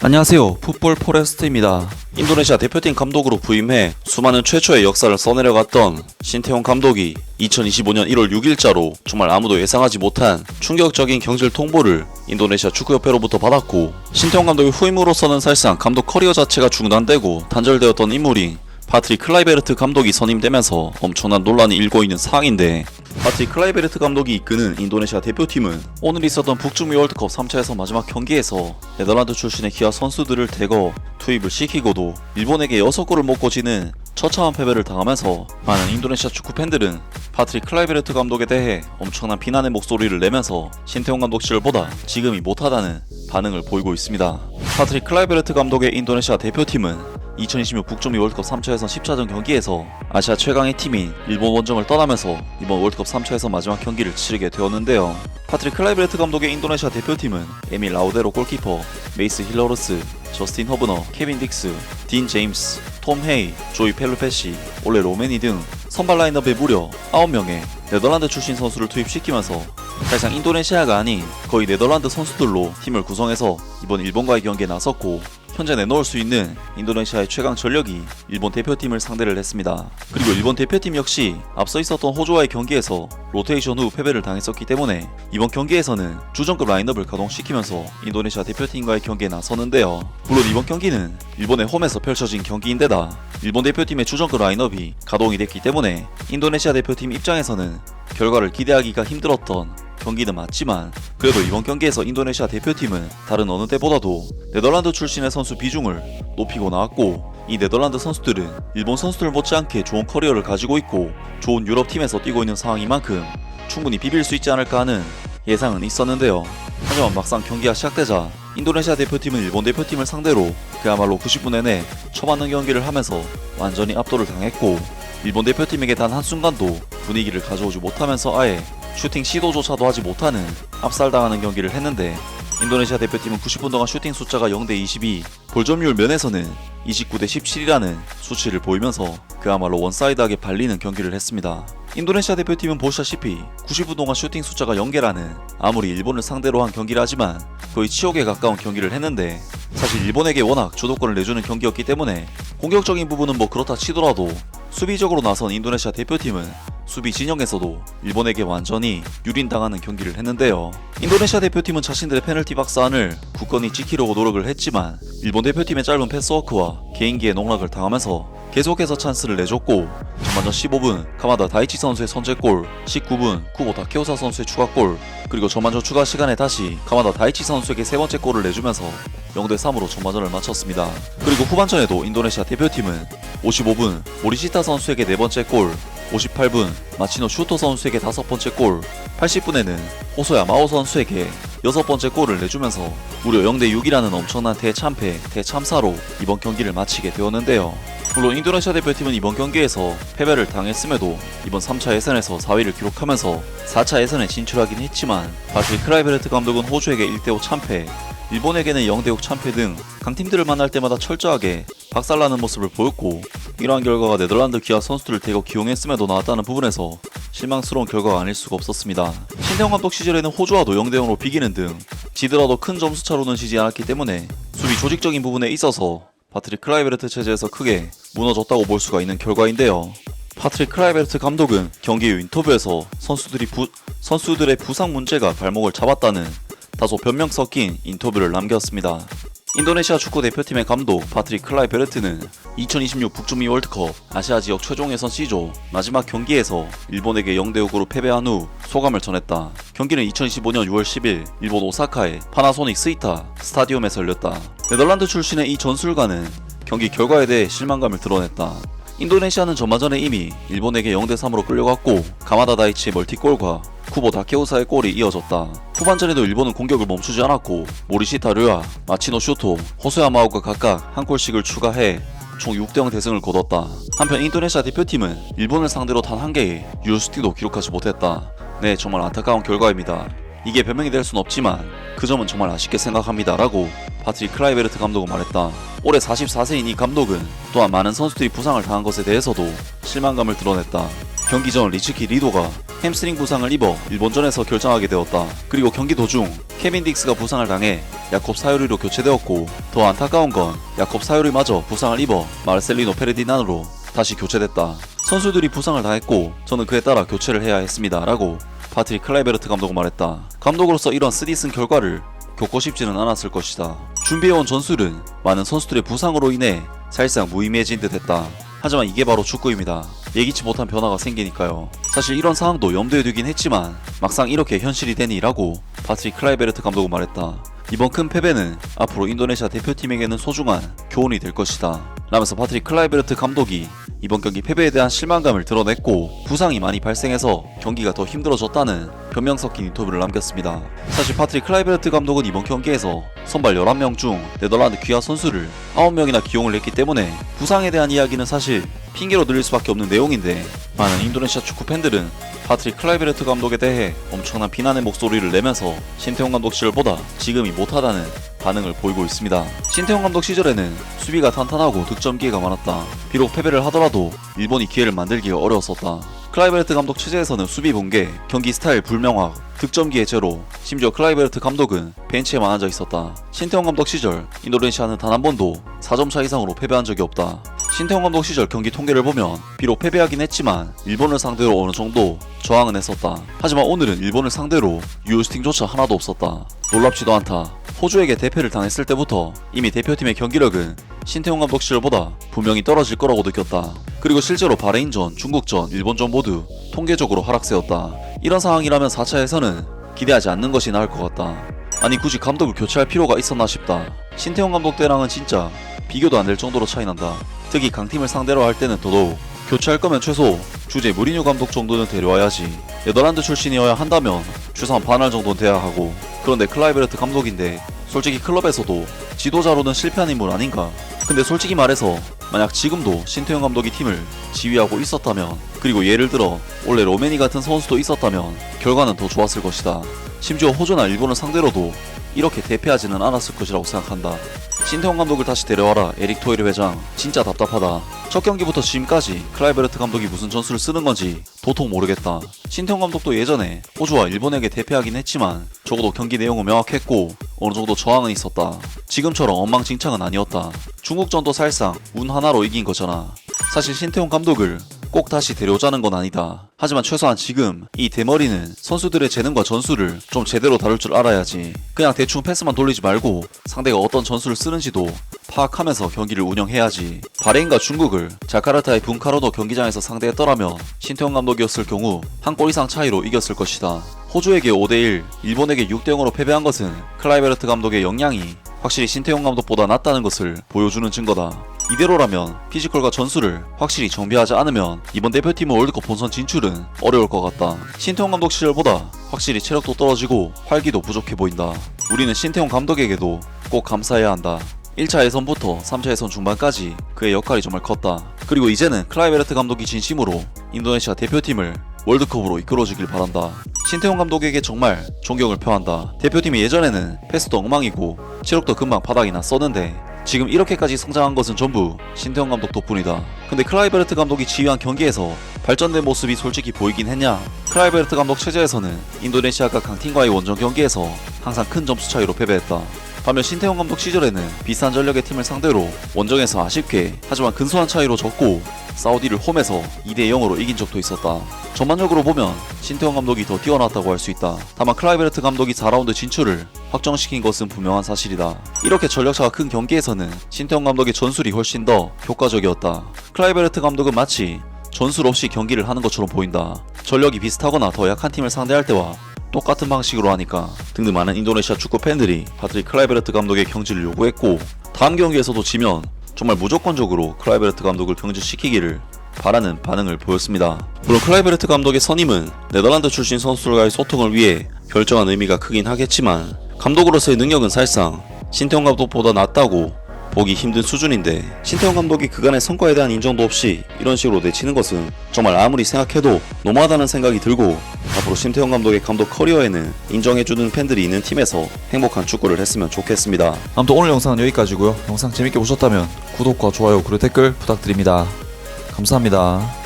안녕하세요. 풋볼 포레스트입니다. 인도네시아 대표팀 감독으로 부임해 수많은 최초의 역사를 써내려갔던 신태용 감독이 2025년 1월 6일자로 정말 아무도 예상하지 못한 충격적인 경질 통보를 인도네시아 축구협회로부터 받았고 신태용 감독의 후임으로서는 사실상 감독 커리어 자체가 중단되고 단절되었던 인물이 파트리 클라이베르트 감독이 선임되면서 엄청난 논란이 일고 있는 상황인데 파트리 클라이베르트 감독이 이끄는 인도네시아 대표팀은 오늘 있었던 북중미 월드컵 3차에서 마지막 경기에서 네덜란드 출신의 기아 선수들을 대거 투입을 시키고도 일본에게 6골을 먹고 지는 처참한 패배를 당하면서 많은 인도네시아 축구 팬들은 파트리 클라이베르트 감독에 대해 엄청난 비난의 목소리를 내면서 신태용 감독 시절보다 지금이 못하다는 반응을 보이고 있습니다. 파트리 클라이베르트 감독의 인도네시아 대표팀은 2026 북중미 월드컵 3차에선 10차전 경기에서 아시아 최강의 팀인 일본 원정을 떠나면서 이번 월드컵 3차에서 마지막 경기를 치르게 되었는데요. 파트리 클라이베르트 감독의 인도네시아 대표팀은 에밀 라우데로 골키퍼, 메이스 힐러르스, 저스틴 허브너, 케빈 딕스, 딘 제임스, 톰 헤이, 조이 펠루페시, 올레 로메니 등 선발 라인업에 무려 9명의 네덜란드 출신 선수를 투입시키면서 사실상 인도네시아가 아닌 거의 네덜란드 선수들로 팀을 구성해서 이번 일본과의 경기에 나섰고 현재 내놓을 수 있는 인도네시아의 최강 전력이 일본 대표팀을 상대를 했습니다. 그리고 일본 대표팀 역시 앞서 있었던 호주와의 경기에서 로테이션 후 패배를 당했었기 때문에 이번 경기에서는 주전급 라인업을 가동시키면서 인도네시아 대표팀과의 경기에 나서는데요. 물론 이번 경기는 일본의 홈에서 펼쳐진 경기인데다 일본 대표팀의 주전급 라인업이 가동이 됐기 때문에 인도네시아 대표팀 입장에서는 결과를 기대하기가 힘들었던 경기는 맞지만 그래도 이번 경기에서 인도네시아 대표팀은 다른 어느 때보다도 네덜란드 출신의 선수 비중을 높이고 나왔고 이 네덜란드 선수들은 일본 선수들 못지않게 좋은 커리어를 가지고 있고 좋은 유럽 팀에서 뛰고 있는 상황인 만큼 충분히 비빌 수 있지 않을까 하는 예상은 있었는데요. 하지만 막상 경기가 시작되자 인도네시아 대표팀은 일본 대표팀을 상대로 그야말로 90분 내내 쳐맞는 경기를 하면서 완전히 압도를 당했고 일본 대표팀에게 단 한순간도 분위기를 가져오지 못하면서 아예 슈팅 시도조차도 하지 못하는 압살당하는 경기를 했는데 인도네시아 대표팀은 90분 동안 슈팅 숫자가 0대 22, 볼점률 면에서는 29대 17이라는 수치를 보이면서 그야말로 원사이드하게 발리는 경기를 했습니다. 인도네시아 대표팀은 보시다시피 90분 동안 슈팅 숫자가 0개라는 아무리 일본을 상대로 한 경기를 하지만 거의 치욕에 가까운 경기를 했는데 사실 일본에게 워낙 주도권을 내주는 경기였기 때문에 공격적인 부분은 뭐 그렇다 치더라도 수비적으로 나선 인도네시아 대표팀은 수비 진영에서도 일본에게 완전히 유린당하는 경기를 했는데요. 인도네시아 대표팀은 자신들의 페널티 박스 안을 굳건히 지키려고 노력을 했지만 일본 대표팀의 짧은 패스워크와 개인기의 농락을 당하면서 계속해서 찬스를 내줬고 전반전 15분 카마다 다이치 선수의 선제골 19분 쿠보 다케오사 선수의 추가골 그리고 전반전 추가 시간에 다시 카마다 다이치 선수에게 세 번째 골을 내주면서 0대3으로 전반전을 마쳤습니다. 그리고 후반전에도 인도네시아 대표팀은 55분 모리시타 선수에게 네 번째 골 58분 마치노 슈토 선수에게 다섯 번째 골 80분에는 호소야 마오 선수에게 여섯 번째 골을 내주면서 무려 0대 6이라는 엄청난 대참패 대참사로 이번 경기를 마치게 되었는데요. 물론 인도네시아 대표팀은 이번 경기에서 패배를 당했음에도 이번 3차 예선에서 4위를 기록하면서 4차 예선에 진출하긴 했지만 바틀 크라이베르트 감독은 호주에게 1대5 참패 일본에게는 0대6 참패 등 강팀들을 만날 때마다 철저하게 박살나는 모습을 보였고 이러한 결과가 네덜란드 기아 선수들을 대거 기용했음에도 나왔다는 부분에서 실망스러운 결과가 아닐 수가 없었습니다. 신태용 감독 시절에는 호주와도 0대0으로 비기는 등 지더라도 큰 점수차로는 지지 않았기 때문에 수비 조직적인 부분에 있어서 파트릭 클라이베르트 체제에서 크게 무너졌다고 볼 수가 있는 결과인데요. 파트릭 클라이베르트 감독은 경기 후 인터뷰에서 선수들이 부, 선수들의 부상 문제가 발목을 잡았다는 다소 변명 섞인 인터뷰를 남겼습니다. 인도네시아 축구 대표팀의 감독 파트릭 클라이베르트는 2026 북중미 월드컵 아시아 지역 최종 예선 C조 마지막 경기에서 일본에게 0대6으로 패배한 후 소감을 전했다. 경기는 2025년 6월 10일 일본 오사카의 파나소닉 스이타 스타디움에서 열렸다. 네덜란드 출신의 이 전술가는 경기 결과에 대해 실망감을 드러냈다. 인도네시아는 전반전에 이미 일본에게 0대3으로 끌려갔고 가마다 다이치의 멀티골과 쿠보 다케오사의 골이 이어졌다. 후반전에도 일본은 공격을 멈추지 않았고 모리시타 류아, 마치노 슈토, 호소야마오가 각각 한 골씩을 추가해 총 6대0 대승을 거뒀다. 한편 인도네시아 대표팀은 일본을 상대로 단 한 개의 유효스틱도 기록하지 못했다. 네, 정말 안타까운 결과입니다. 이게 변명이 될 순 없지만 그 점은 정말 아쉽게 생각합니다. 라고 파트릭 클라이베르트 감독은 말했다. 올해 44세인 이 감독은 또한 많은 선수들이 부상을 당한 것에 대해서도 실망감을 드러냈다. 경기 전 리츠키 리도가 햄스트링 부상을 입어 일본전에서 결정하게 되었다. 그리고 경기 도중 케빈 딕스가 부상을 당해 야콥 사요리로 교체되었고 더 안타까운 건 야콥 사요리마저 부상을 입어 마르셀리노 페르디난으로 다시 교체됐다. 선수들이 부상을 당했고 저는 그에 따라 교체를 해야 했습니다. 라고 파트릭 클라이베르트 감독은 말했다. 감독으로서 이런 쓰디쓴 결과를 겪고 싶지는 않았을 것이다. 준비해온 전술은 많은 선수들의 부상으로 인해 사실상 무의미해진 듯 했다. 하지만 이게 바로 축구입니다. 예기치 못한 변화가 생기니까요. 사실 이런 상황도 염두에 두긴 했지만 막상 이렇게 현실이 되니라고 파트릭 클라이베르트 감독은 말했다. 이번 큰 패배는 앞으로 인도네시아 대표팀에게는 소중한 교훈이 될 것이다. 라면서 파트릭 클라이베르트 감독이 이번 경기 패배에 대한 실망감을 드러냈고 부상이 많이 발생해서 경기가 더 힘들어졌다는 변명 섞인 인터뷰를 남겼습니다. 사실 파트릭 클라이베르트 감독은 이번 경기에서 선발 11명 중 네덜란드 귀화 선수를 9명이나 기용을 했기 때문에 부상에 대한 이야기는 사실 핑계로 들릴 수밖에 없는 내용인데 많은 인도네시아 축구 팬들은 파트릭 클라이베르트 감독에 대해 엄청난 비난의 목소리를 내면서 신태용 감독 시절보다 지금이 못하다는 반응을 보이고 있습니다. 신태용 감독 시절에는 수비가 탄탄하고 득점 기회가 많았다. 비록 패배를 하더라도 일본이 기회를 만들기가 어려웠었다. 클라이베르트 감독 체제에서는 수비 붕괴, 경기 스타일 불명확, 득점 기회 제로, 심지어 클라이베르트 감독은 벤치에만 앉아 있었다. 신태용 감독 시절 인도네시아는 단 한 번도 4점 차 이상으로 패배한 적이 없다. 신태용 감독 시절 경기 통계를 보면 비록 패배하긴 했지만 일본을 상대로 어느 정도 저항은 했었다. 하지만 오늘은 일본을 상대로 유효스팅조차 하나도 없었다. 놀랍지도 않다. 호주에게 대패를 당했을 때부터 이미 대표팀의 경기력은 신태용 감독 시절보다 분명히 떨어질 거라고 느꼈다. 그리고 실제로 바레인전, 중국전, 일본전 모두 통계적으로 하락세였다. 이런 상황이라면 4차에서는 기대하지 않는 것이 나을 것 같다. 아니 굳이 감독을 교체할 필요가 있었나 싶다. 신태용 감독 때랑은 진짜 비교도 안 될 정도로 차이 난다. 특히 강팀을 상대로 할 때는 더더욱 교체할 거면 최소 주제 무리뉴 감독 정도는 데려와야지. 네덜란드 출신이어야 한다면 최소한 반할 정도는 돼야 하고 그런데 클라이베르트 감독인데 솔직히 클럽에서도 지도자로는 실패한 인물 아닌가? 근데 솔직히 말해서 만약 지금도 신태용 감독이 팀을 지휘하고 있었다면 그리고 예를 들어 원래 로메니 같은 선수도 있었다면 결과는 더 좋았을 것이다. 심지어 호주나 일본을 상대로도 이렇게 대패하지는 않았을 것이라고 생각한다. 신태용 감독을 다시 데려와라 에릭 토이르 회장 진짜 답답하다. 첫 경기부터 지금까지 클라이베르트 감독이 무슨 전술을 쓰는 건지 도통 모르겠다. 신태용 감독도 예전에 호주와 일본에게 대패하긴 했지만 적어도 경기 내용은 명확했고 어느 정도 저항은 있었다. 지금처럼 엉망진창은 아니었다. 중국전도 사실상 운 하나로 이긴 거잖아. 사실 신태용 감독을 꼭 다시 데려오자는 건 아니다. 하지만 최소한 지금 이 대머리는 선수들의 재능과 전술을 좀 제대로 다룰 줄 알아야지. 그냥 대충 패스만 돌리지 말고 상대가 어떤 전술을 쓰는지도 파악하면서 경기를 운영해야지. 바레인과 중국을 자카르타의 분카로도 경기장에서 상대했더라면 신태용 감독이었을 경우 한 골 이상 차이로 이겼을 것이다. 호주에게 5대1, 일본에게 6대0으로 패배한 것은 클라이베르트 감독의 역량이 확실히 신태용 감독보다 낫다는 것을 보여주는 증거다. 이대로라면 피지컬과 전술을 확실히 정비하지 않으면 이번 대표팀의 월드컵 본선 진출은 어려울 것 같다. 신태용 감독 시절보다 확실히 체력도 떨어지고 활기도 부족해 보인다. 우리는 신태용 감독에게도 꼭 감사해야 한다. 1차 예선부터 3차 예선 중반까지 그의 역할이 정말 컸다. 그리고 이제는 클라이베르트 감독이 진심으로 인도네시아 대표팀을 월드컵으로 이끌어주길 바란다. 신태용 감독에게 정말 존경을 표한다. 대표팀이 예전에는 패스도 엉망이고 체력도 금방 바닥이 났었는데 지금 이렇게까지 성장한 것은 전부 신태용 감독 덕분이다. 근데 클라이베르트 감독이 지휘한 경기에서 발전된 모습이 솔직히 보이긴 했냐? 클라이베르트 감독 체제에서는 인도네시아가 강팀과의 원정 경기에서 항상 큰 점수 차이로 패배했다. 반면 신태용 감독 시절에는 비싼 전력의 팀을 상대로 원정에서 아쉽게 하지만 근소한 차이로 졌고 사우디를 홈에서 2대 0으로 이긴 적도 있었다. 전반적으로 보면 신태용 감독이 더 뛰어났다고 할 수 있다. 다만 클라이베르트 감독이 4라운드 진출을 확정시킨 것은 분명한 사실이다. 이렇게 전력차가 큰 경기에서는 신태용 감독의 전술이 훨씬 더 효과적이었다. 클라이베르트 감독은 마치 전술 없이 경기를 하는 것처럼 보인다. 전력이 비슷하거나 더 약한 팀을 상대할 때와 똑같은 방식으로 하니까 등등 많은 인도네시아 축구 팬들이 파트릭 클라이베르트 감독의 경질을 요구했고 다음 경기에서도 지면 정말 무조건적으로 클라이베르트 감독을 경질시키기를 바라는 반응을 보였습니다. 물론 클라이베르트 감독의 선임은 네덜란드 출신 선수들과의 소통을 위해 결정한 의미가 크긴 하겠지만 감독으로서의 능력은 사실상 신태용 감독보다 낫다고 보기 힘든 수준인데 신태용 감독이 그간의 성과에 대한 인정도 없이 이런 식으로 내치는 것은 정말 아무리 생각해도 너무하다는 생각이 들고 앞으로 신태용 감독의 감독 커리어에는 인정해주는 팬들이 있는 팀에서 행복한 축구를 했으면 좋겠습니다. 아무튼 오늘 영상은 여기까지고요. 영상 재밌게 보셨다면 구독과 좋아요 그리고 댓글 부탁드립니다. 감사합니다.